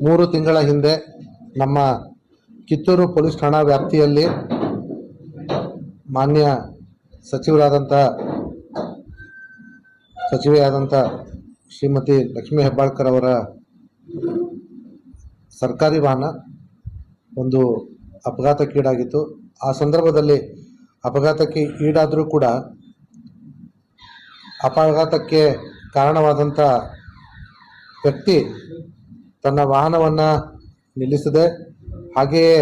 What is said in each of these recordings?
ಮೂರು ತಿಂಗಳ ಹಿಂದೆ ನಮ್ಮ ಕಿತ್ತೂರು ಪೊಲೀಸ್ ಠಾಣಾ ವ್ಯಾಪ್ತಿಯಲ್ಲಿ ಮಾನ್ಯ ಸಚಿವರಾದಂಥ ಸಚಿವೆಯಾದಂಥ ಶ್ರೀಮತಿ ಲಕ್ಷ್ಮೀ ಹೆಬ್ಬಾಳ್ಕರ್ ಅವರ ಸರ್ಕಾರಿ ವಾಹನ ಒಂದು ಅಪಘಾತಕ್ಕೀಡಾಗಿತ್ತು. ಆ ಸಂದರ್ಭದಲ್ಲಿ ಅಪಘಾತಕ್ಕೆ ಈಡಾದರೂ ಕೂಡ ಅಪಘಾತಕ್ಕೆ ಕಾರಣವಾದಂಥ ವ್ಯಕ್ತಿ ತನ್ನ ವಾಹನವನ್ನು ನಿಲ್ಲಿಸದೆ. ಹಾಗೆಯೇ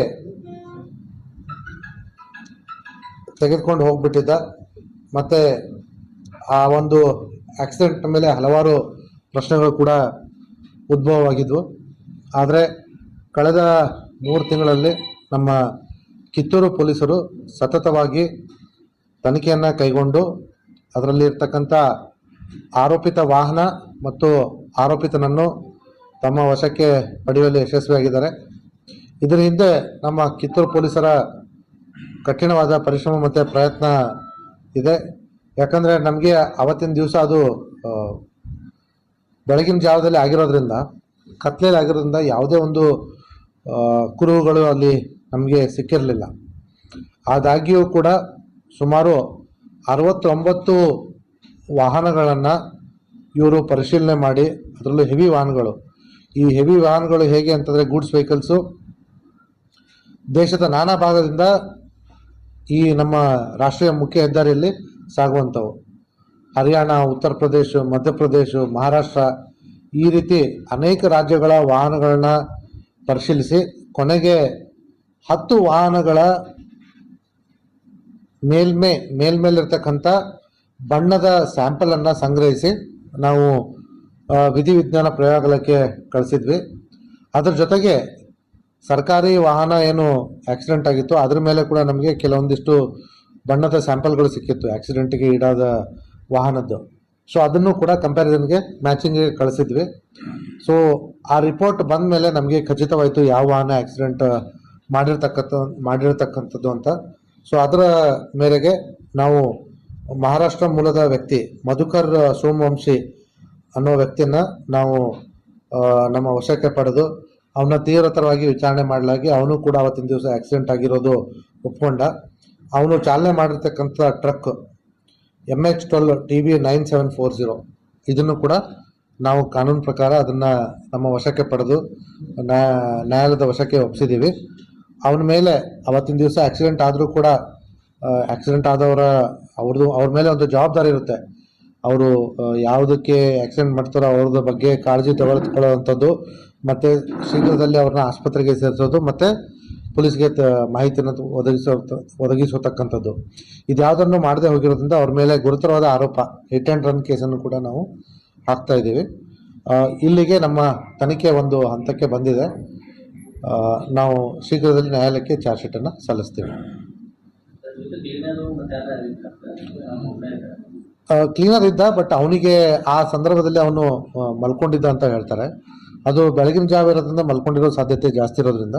ತೆಗೆದುಕೊಂಡು ಹೋಗ್ಬಿಟ್ಟಿದ್ದ. ಮತ್ತು ಆ ಒಂದು ಆಕ್ಸಿಡೆಂಟ್ ಮೇಲೆ ಹಲವಾರು ಪ್ರಶ್ನೆಗಳು ಕೂಡ ಉದ್ಭವವಾಗಿದ್ವು. ಆದರೆ ಕಳೆದ ಮೂರು ತಿಂಗಳಲ್ಲಿ ನಮ್ಮ ಕಿತ್ತೂರು ಪೊಲೀಸರು ಸತತವಾಗಿ ತನಿಖೆಯನ್ನು ಕೈಗೊಂಡು ಅದರಲ್ಲಿ ಇರ್ತಕ್ಕಂಥ ಆರೋಪಿತ ವಾಹನ ಮತ್ತು ಆರೋಪಿತನನ್ನು ತಮ್ಮ ವಶಕ್ಕೆ ಪಡೆಯುವಲ್ಲಿ ಯಶಸ್ವಿಯಾಗಿದ್ದಾರೆ. ಇದರ ಹಿಂದೆ ನಮ್ಮ ಕಿತ್ತೂರು ಪೊಲೀಸರ ಕಠಿಣವಾದ ಪರಿಶ್ರಮ ಮತ್ತು ಪ್ರಯತ್ನ ಇದೆ. ಯಾಕಂದರೆ ನಮಗೆ ಅವತ್ತಿನ ದಿವಸ ಅದು ಬೆಳಗಿನ ಜಾವದಲ್ಲಿ ಆಗಿರೋದ್ರಿಂದ, ಕತ್ಲೆಯಲ್ಲಿ ಆಗಿರೋದ್ರಿಂದ ಯಾವುದೇ ಒಂದು ಕುರುಹುಗಳು ಅಲ್ಲಿ ನಮಗೆ ಸಿಕ್ಕಿರಲಿಲ್ಲ. ಆದಾಗ್ಯೂ ಕೂಡ ಸುಮಾರು ಅರವತ್ತೊಂಬತ್ತು ವಾಹನಗಳನ್ನು ಇವರು ಪರಿಶೀಲನೆ ಮಾಡಿ, ಅದರಲ್ಲೂ ಹೆವಿ ವಾಹನಗಳು ಈ ಹೆವಿ ವಾಹನಗಳು ಹೇಗೆ ಅಂತಂದರೆ ಗೂಡ್ಸ್ ವೆಹಿಕಲ್ಸು ದೇಶದ ನಾನಾ ಭಾಗದಿಂದ ಈ ನಮ್ಮ ರಾಷ್ಟ್ರೀಯ ಮುಖ್ಯ ಹೆದ್ದಾರಿಯಲ್ಲಿ ಸಾಗುವಂಥವು. ಹರಿಯಾಣ, ಉತ್ತರ ಪ್ರದೇಶ ಮಧ್ಯಪ್ರದೇಶ ಮಹಾರಾಷ್ಟ್ರ ಈ ರೀತಿ ಅನೇಕ ರಾಜ್ಯಗಳ ವಾಹನಗಳನ್ನ ಪರಿಶೀಲಿಸಿ ಕೊನೆಗೆ ಹತ್ತು ವಾಹನಗಳ ಮೇಲ್ಮೆ, ಮೇಲ್ಮೇಲಿರ್ತಕ್ಕಂಥ ಬಣ್ಣದ ಸ್ಯಾಂಪಲನ್ನು ಸಂಗ್ರಹಿಸಿ ನಾವು ವಿಧಿವಿಜ್ಞಾನ ಪ್ರಯೋಗಾಲಯಕ್ಕೆ ಕಳಿಸಿದ್ವಿ. ಅದ್ರ ಜೊತೆಗೆ ಸರ್ಕಾರಿ ವಾಹನ ಏನು ಆಕ್ಸಿಡೆಂಟ್ ಆಗಿತ್ತು, ಅದ್ರ ಮೇಲೆ ಕೂಡ ನಮಗೆ ಕೆಲವೊಂದಿಷ್ಟು ಬಣ್ಣದ ಸ್ಯಾಂಪಲ್ಗಳು ಸಿಕ್ಕಿತ್ತು ಆಕ್ಸಿಡೆಂಟ್ಗೆ ಈಡಾದ ವಾಹನದ್ದು. ಸೊ ಅದನ್ನು ಕೂಡ ಕಂಪ್ಯಾರಿಸನ್ಗೆ ಮ್ಯಾಚಿಂಗಿಗೆ ಕಳಿಸಿದ್ವಿ. ಸೊ ಆ ರಿಪೋರ್ಟ್ ಬಂದ ಮೇಲೆ ನಮಗೆ ಖಚಿತವಾಯಿತು ಯಾವ ವಾಹನ ಆಕ್ಸಿಡೆಂಟ್ ಮಾಡಿರ್ತಕ್ಕಂಥ, ಮಾಡಿರ್ತಕ್ಕಂಥದ್ದು ಅಂತ. ಸೊ ಅದರ ಮೇರೆಗೆ ನಾವು ಮಹಾರಾಷ್ಟ್ರ ಮೂಲದ ವ್ಯಕ್ತಿ ಮಧುಕರ್ ಸೋಮವಂಶಿ ಅನ್ನೋ ವ್ಯಕ್ತಿಯನ್ನ ನಾವು ನಮ್ಮ ವಶಕ್ಕೆ ಪಡೆದು ಅವನ ತೀವ್ರತರವಾಗಿ ವಿಚಾರಣೆ ಮಾಡಲಾಗಿ ಅವನು ಕೂಡ ಅವತ್ತಿನ ದಿವಸ ಆಕ್ಸಿಡೆಂಟ್ ಆಗಿರೋದು ಒಪ್ಕೊಂಡ. ಅವನು ಚಾಲನೆ ಮಾಡಿರ್ತಕ್ಕಂಥ truck M H twelve T V nine seven four zero ಇದನ್ನು ಕೂಡ ನಾವು ಕಾನೂನು ಪ್ರಕಾರ ಅದನ್ನು ನಮ್ಮ ವಶಕ್ಕೆ ಪಡೆದು, ನ್ಯಾ- ನ್ಯಾಯಾಲಯದ ವಶಕ್ಕೆ ಒಪ್ಪಿಸಿದ್ದೀವಿ ಅವನ ಮೇಲೆ ಅವತ್ತಿನ ದಿವಸ ಆಕ್ಸಿಡೆಂಟ್ ಆದರೂ ಕೂಡ ಆಕ್ಸಿಡೆಂಟ್ ಆದವರ, ಅವ್ರದ್ದು, ಅವ್ರ ಮೇಲೆ ಒಂದು ಜವಾಬ್ದಾರಿ ಇರುತ್ತೆ. ಅವರು ಯಾವುದಕ್ಕೆ ಆಕ್ಸಿಡೆಂಟ್ ಮಾಡ್ತಾರೋ ಅವ್ರದ ಬಗ್ಗೆ ಕಾಳಜಿ ತೆಗೆದುಕೊಳ್ಳುವಂಥದ್ದು ಮತ್ತು ಶೀಘ್ರದಲ್ಲಿ ಅವ್ರನ್ನ ಆಸ್ಪತ್ರೆಗೆ ಸೇರಿಸೋದು, ಮತ್ತು ಪೊಲೀಸ್ಗೆ ತ, ಮಾಹಿತಿಯನ್ನು ಒದಗಿಸೋ, ಒದಗಿಸತಕ್ಕಂಥದ್ದು. ಇದ್ಯಾವುದನ್ನು ಮಾಡದೆ ಹೋಗಿರೋದ್ರಿಂದ ಅವ್ರ ಮೇಲೆ ಗುರುತರವಾದ ಆರೋಪ ಹಿಟ್ ಆ್ಯಂಡ್ ರನ್ ಕೇಸನ್ನು ಕೂಡ ನಾವು ಹಾಕ್ತಾ ಇದ್ದೀವಿ. ಇಲ್ಲಿಗೆ ನಮ್ಮ ತನಿಖೆ ಒಂದು ಹಂತಕ್ಕೆ ಬಂದಿದೆ. ನಾವು ಶೀಘ್ರದಲ್ಲಿ ನ್ಯಾಯಾಲಯಕ್ಕೆ ಚಾರ್ಜ್ ಶೀಟನ್ನು ಸಲ್ಲಿಸ್ತೀವಿ. ಕ್ಲೀನರ್ ಇದ್ದ ಬಟ್ ಅವನಿಗೆ ಆ ಸಂದರ್ಭದಲ್ಲಿ ಅವನು ಮಲ್ಕೊಂಡಿದ್ದ ಅಂತ ಹೇಳ್ತಾರೆ. ಅದು ಬೆಳಗಿನ ಜಾವ ಇರೋದ್ರಿಂದ ಮಲ್ಕೊಂಡಿರೋ ಸಾಧ್ಯತೆ ಜಾಸ್ತಿ ಇರೋದ್ರಿಂದ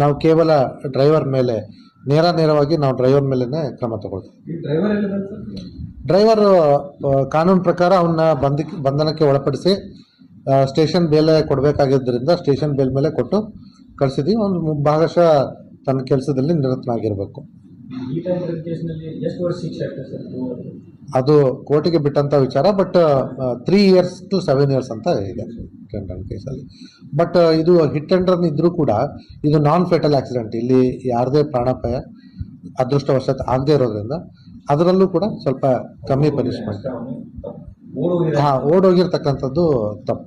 ನಾವು ಕೇವಲ ಡ್ರೈವರ್ ಮೇಲೆ ನೇರ ನೇರವಾಗಿ ನಾವು ಡ್ರೈವರ್ ಮೇಲೇ ಕ್ರಮ ತಗೊಳ್ತೀವಿ. ಡ್ರೈವರ್ ಕಾನೂನು ಪ್ರಕಾರ ಅವನ್ನ ಬಂಧ ಬಂಧನಕ್ಕೆ ಒಳಪಡಿಸಿ ಸ್ಟೇಷನ್ ಬೇಲೆ ಕೊಡಬೇಕಾಗಿದ್ದರಿಂದ ಸ್ಟೇಷನ್ ಬೇಲ್ ಮೇಲೆ ಕೊಟ್ಟು ಕಳಿಸಿದ್ವಿ. ಒಂದು ಭಾಗಶಃ ತನ್ನ ಕೆಲಸದಲ್ಲಿ ನಿರತನಾಗಿರಬೇಕು. ಅದು ಕೋರ್ಟಿಗೆ ಬಿಟ್ಟಂತ ವಿಚಾರ but three years to seven years ಅಂತ ಇದೆ ಹಿಟ್ ಆ್ಯಂಡ್ ರನ್ ಕೇಸಲ್ಲಿ ಬಟ್ ಇದು ಹಿಟ್ ಆ್ಯಂಡ್ ರನ್ ಇದ್ದರೂ ಕೂಡ ಇದು ನಾನ್ ಫೆಟಲ್ ಆಕ್ಸಿಡೆಂಟ್ ಇಲ್ಲಿ ಯಾರದೇ ಪ್ರಾಣಾಪಾಯ ಅದೃಷ್ಟವಶಾತ್ ಆಗದೆ ಇರೋದ್ರಿಂದ ಅದರಲ್ಲೂ ಕೂಡ ಸ್ವಲ್ಪ ಕಮ್ಮಿ ಪನಿಷ್ಮೆಂಟ್ ಹಾಂ ಓಡೋಗಿರ್ತಕ್ಕಂಥದ್ದು ತಪ್ಪು.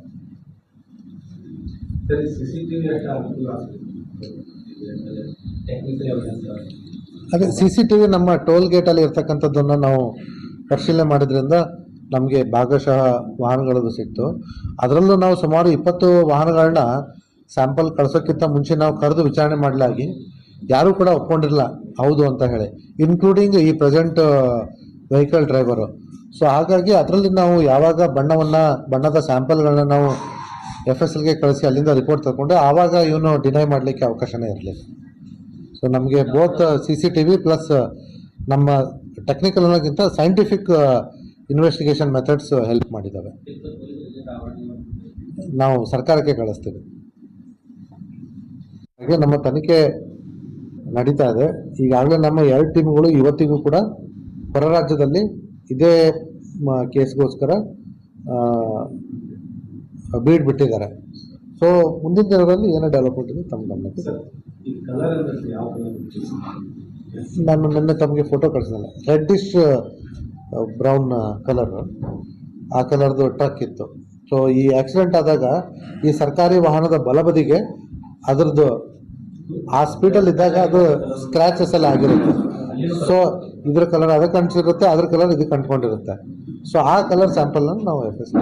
ಅದೇ ಸಿ ಸಿ ಟಿ ವಿ ನಮ್ಮ ಟೋಲ್ ಗೇಟಲ್ಲಿ ಇರ್ತಕ್ಕಂಥದ್ದನ್ನು ನಾವು ಪರಿಶೀಲನೆ ಮಾಡಿದ್ರಿಂದ ನಮಗೆ ಭಾಗಶಃ ವಾಹನಗಳದ್ದು ಸಿಕ್ತು. ಅದರಲ್ಲೂ ನಾವು ಸುಮಾರು ಇಪ್ಪತ್ತು ವಾಹನಗಳನ್ನ ಸ್ಯಾಂಪಲ್ ಕಳ್ಸೋಕ್ಕಿಂತ ಮುಂಚೆ ನಾವು ಕರೆದು ವಿಚಾರಣೆ ಮಾಡಲಾಗಿ ಯಾರೂ ಕೂಡ ಒಪ್ಕೊಂಡಿರಲ್ಲ ಹೌದು ಅಂತ ಹೇಳಿ. ಇನ್ಕ್ಲೂಡಿಂಗ್ ಈ ಪ್ರೆಸೆಂಟ್ ವೆಹಿಕಲ್ ಡ್ರೈವರು ಸೊ ಹಾಗಾಗಿ ಅದರಲ್ಲಿ ನಾವು ಯಾವಾಗ ಬಣ್ಣವನ್ನು, ಬಣ್ಣದ ಸ್ಯಾಂಪಲ್ಗಳನ್ನ ನಾವು ಎಫ್ ಎಸ್ ಎಲ್ಗೆ ಕಳಿಸಿ ಅಲ್ಲಿಂದ ರಿಪೋರ್ಟ್ ತಗೊಂಡು ಆವಾಗ ಇವನು ಡಿನೈ ಮಾಡಲಿಕ್ಕೆ ಅವಕಾಶನೇ ಇರಲಿಲ್ಲ. ಸೊ ನಮಗೆ both C C T V plus ನಮ್ಮ ಟೆಕ್ನಿಕಲ್ ಅನ್ನೋಕ್ಕಿಂತ ಸೈಂಟಿಫಿಕ್ ಇನ್ವೆಸ್ಟಿಗೇಷನ್ ಮೆಥಡ್ಸ್ ಹೆಲ್ಪ್ ಮಾಡಿದ್ದಾವೆ. ನಾವು ಸರ್ಕಾರಕ್ಕೆ ಕಳಿಸ್ತೀವಿ. ಹಾಗೆ ನಮ್ಮ ತನಿಖೆ ನಡೀತಾ ಇದೆ. ಈಗಾಗಲೇ ನಮ್ಮ ಎರಡು ಟೀಮ್ಗಳು ಇವತ್ತಿಗೂ ಕೂಡ ಹೊರ ರಾಜ್ಯದಲ್ಲಿ ಇದೇ ಕೇಸ್ಗೋಸ್ಕರ ಬೀಡ್ ಬಿಟ್ಟಿದ್ದಾರೆ ಸೊ ಮುಂದಿನ ದಿನಗಳಲ್ಲಿ ಏನೋ ಡೆವಲಪ್ಮೆಂಟ್ ಇದೆ ತಮ್ಮ ಗಮನಕ್ಕೆ ನಾನು ನಿನ್ನೆ ತಮಗೆ ಫೋಟೋ ಕಳಿಸಿಲ್ಲ ರೆಡ್ಡಿಶ್ ಬ್ರೌನ್ ಕಲರ್ ಆ ಕಲರ್ದು ಟ್ರಕ್ ಇತ್ತು. ಸೊ ಈ ಆಕ್ಸಿಡೆಂಟ್ ಆದಾಗ ಈ ಸರ್ಕಾರಿ ವಾಹನದ ಬಲಬದಿಗೆ ಅದರದ್ದು ಆ ಸ್ಪೀಡಲ್ಲಿ ಇದ್ದಾಗ ಅದು ಸ್ಕ್ರ್ಯಾಚಸ್ ಎಲ್ಲ ಆಗಿರುತ್ತೆ. ಸೊ ಇದ್ರ ಕಲರ್ ಅದಕ್ಕೆ ಅಂಟಿಸಿರುತ್ತೆ ಅದ್ರ ಕಲರ್ ಇದಕ್ಕೆ ಅಂಟ್ಕೊಂಡಿರುತ್ತೆ ಸೊ ಆ ಕಲರ್ ಸ್ಯಾಂಪಲ್ನ ನಾವು ಎಫ್ ಎಸ್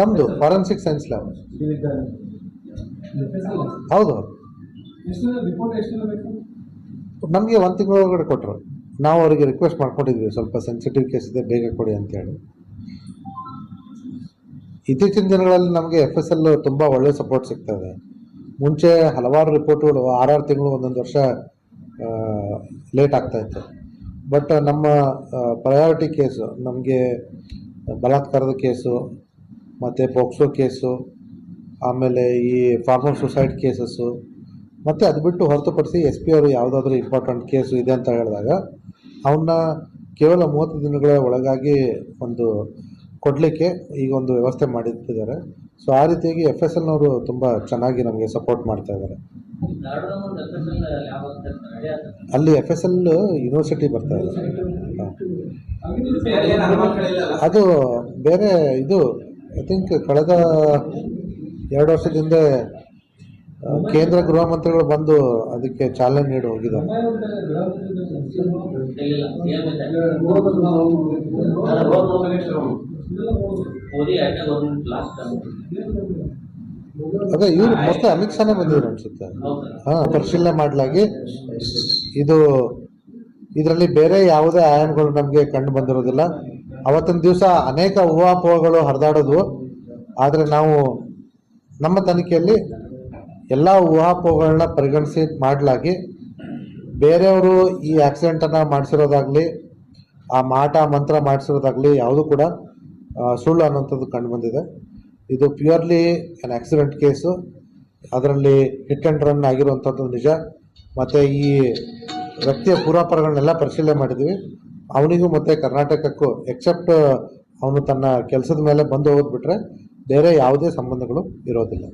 ನಮ್ಮದು ಫಾರೆನ್ಸಿಕ್ ಸೈನ್ಸ್ ಲ್ಯಾಬ್ ಇಲ್ಲಿದ್ದಾರೆ ಎಫ್ ಎಸ್ ಎಲ್ ಹೌದು. ನಮಗೆ ಒಂದು ತಿಂಗಳೊಳಗಡೆ ಕೊಟ್ಟರು ನಾವು ಅವರಿಗೆ ರಿಕ್ವೆಸ್ಟ್ ಮಾಡ್ಕೊಂಡಿದ್ವಿ ಸ್ವಲ್ಪ ಸೆನ್ಸಿಟಿವ್ ಕೇಸ್ ಇದೆ ಬೇಗ ಕೊಡಿ ಅಂತೇಳಿ. ಇತ್ತೀಚಿನ ದಿನಗಳಲ್ಲಿ ನಮಗೆ ಎಫ್ ಎಸ್ ಎಲ್ ತುಂಬ ಒಳ್ಳೆ ಸಪೋರ್ಟ್ ಸಿಗ್ತಾ ಇದೆ ಮುಂಚೆ ಹಲವಾರು ರಿಪೋರ್ಟ್ಗಳು ಆರಾರು ತಿಂಗಳು ಒಂದೊಂದು ವರ್ಷ ಲೇಟ್ ಆಗ್ತಾ ಇತ್ತು. ಬಟ್ ನಮ್ಮ ಪ್ರಯಾರಿಟಿ ಕೇಸು ನಮಗೆ ಬಲಾತ್ಕಾರದ ಕೇಸು ಮತ್ತು ಪೋಕ್ಸೋ ಕೇಸು ಆಮೇಲೆ ಈ ಫಾರ್ಮರ್ ಸುಸೈಡ್ ಕೇಸಸ್ಸು ಮತ್ತು ಅದು ಬಿಟ್ಟು ಹೊರತುಪಡಿಸಿ ಎಸ್ ಪಿ ಅವರು ಯಾವುದಾದ್ರೂ ಇಂಪಾರ್ಟೆಂಟ್ ಕೇಸು ಇದೆ ಅಂತ ಹೇಳಿದಾಗ ಅವನ್ನ ಕೇವಲ ಮೂವತ್ತು ದಿನಗಳ ಒಳಗಾಗಿ ಒಂದು ಕೊಡಲಿಕ್ಕೆ ಈಗ ಒಂದು ವ್ಯವಸ್ಥೆ ಮಾಡಿಟ್ಟಿದ್ದಾರೆ. ಸೊ ಆ ರೀತಿಯಾಗಿ ಎಫ್ ಎಸ್ ಎಲ್ನವರು ತುಂಬ ಚೆನ್ನಾಗಿ ನಮಗೆ ಸಪೋರ್ಟ್ ಮಾಡ್ತಾ ಇದ್ದಾರೆ. ಅಲ್ಲಿ ಎಫ್ ಎಸ್ ಎಲ್ ಯೂನಿವರ್ಸಿಟಿ ಬರ್ತಾ ಇದೆ. ಅದು ಬೇರೆ, ಇದು ಐ ಥಿಂಕ್ ಕಳೆದ ಎರಡು ವರ್ಷದ ಹಿಂದೆ ಕೇಂದ್ರ ಗೃಹ ಮಂತ್ರಿಗಳು ಬಂದು ಅದಕ್ಕೆ ಚಾಲನೆ ನೀಡಿ ಹೋಗಿದ್ದಾರೆ. ಅದೇ, ಇವ್ರು ಮತ್ತೆ ಅಮಿತ್ ಶಾನೇ ಬಂದಿದ್ರು ಅನ್ಸುತ್ತೆ. ಹಾ, ಪರಿಶೀಲನೆ ಮಾಡಲಾಗಿ. ಇದು, ಇದರಲ್ಲಿ ಬೇರೆ ಯಾವುದೇ ಆಯಾಮಗಳು ನಮಗೆ ಕಂಡು ಬಂದಿರೋದಿಲ್ಲ. ಅವತ್ತಿನ ದಿವಸ ಅನೇಕ ಊಹಾಪೋಹಗಳು ಹರಿದಾಡೋದು. ಆದರೆ ನಾವು ನಮ್ಮ ತನಿಖೆಯಲ್ಲಿ ಎಲ್ಲ ಊಹಾಪೋಹಗಳನ್ನ ಪರಿಗಣಿಸಿ ಮಾಡಲಾಗಿ ಬೇರೆಯವರು ಈ ಆಕ್ಸಿಡೆಂಟನ್ನು ಮಾಡಿಸಿರೋದಾಗಲಿ, ಆ ಮಾಟ ಮಂತ್ರ ಮಾಡಿಸಿರೋದಾಗಲಿ ಯಾವುದೂ ಕೂಡ ಸುಳ್ಳು ಅನ್ನೋಂಥದ್ದು ಕಂಡು ಬಂದಿದೆ. ಇದು ಪ್ಯೂರ್ಲಿ ಆನ್ ಆಕ್ಸಿಡೆಂಟ್ ಕೇಸು ಅದರಲ್ಲಿ ಹಿಟ್ ಆ್ಯಂಡ್ ರನ್ ಆಗಿರುವಂಥದ್ದು ನಿಜ. ಮತ್ತು ಈ ವ್ಯಕ್ತಿಯ ಪೂರ್ವಾಪರಗಳನ್ನೆಲ್ಲ ಪರಿಶೀಲನೆ ಮಾಡಿದ್ವಿ. ಅವನಿಗೂ ಮತ್ತು ಕರ್ನಾಟಕಕ್ಕೂ ಎಕ್ಸೆಪ್ಟ್ ಅವನು ತನ್ನ ಕೆಲಸದ ಮೇಲೆ ಬಂದು ಹೋಗೋದು ಬಿಟ್ಟರೆ ಬೇರೆ ಯಾವುದೇ ಸಂಬಂಧಗಳು ಇರೋದಿಲ್ಲ.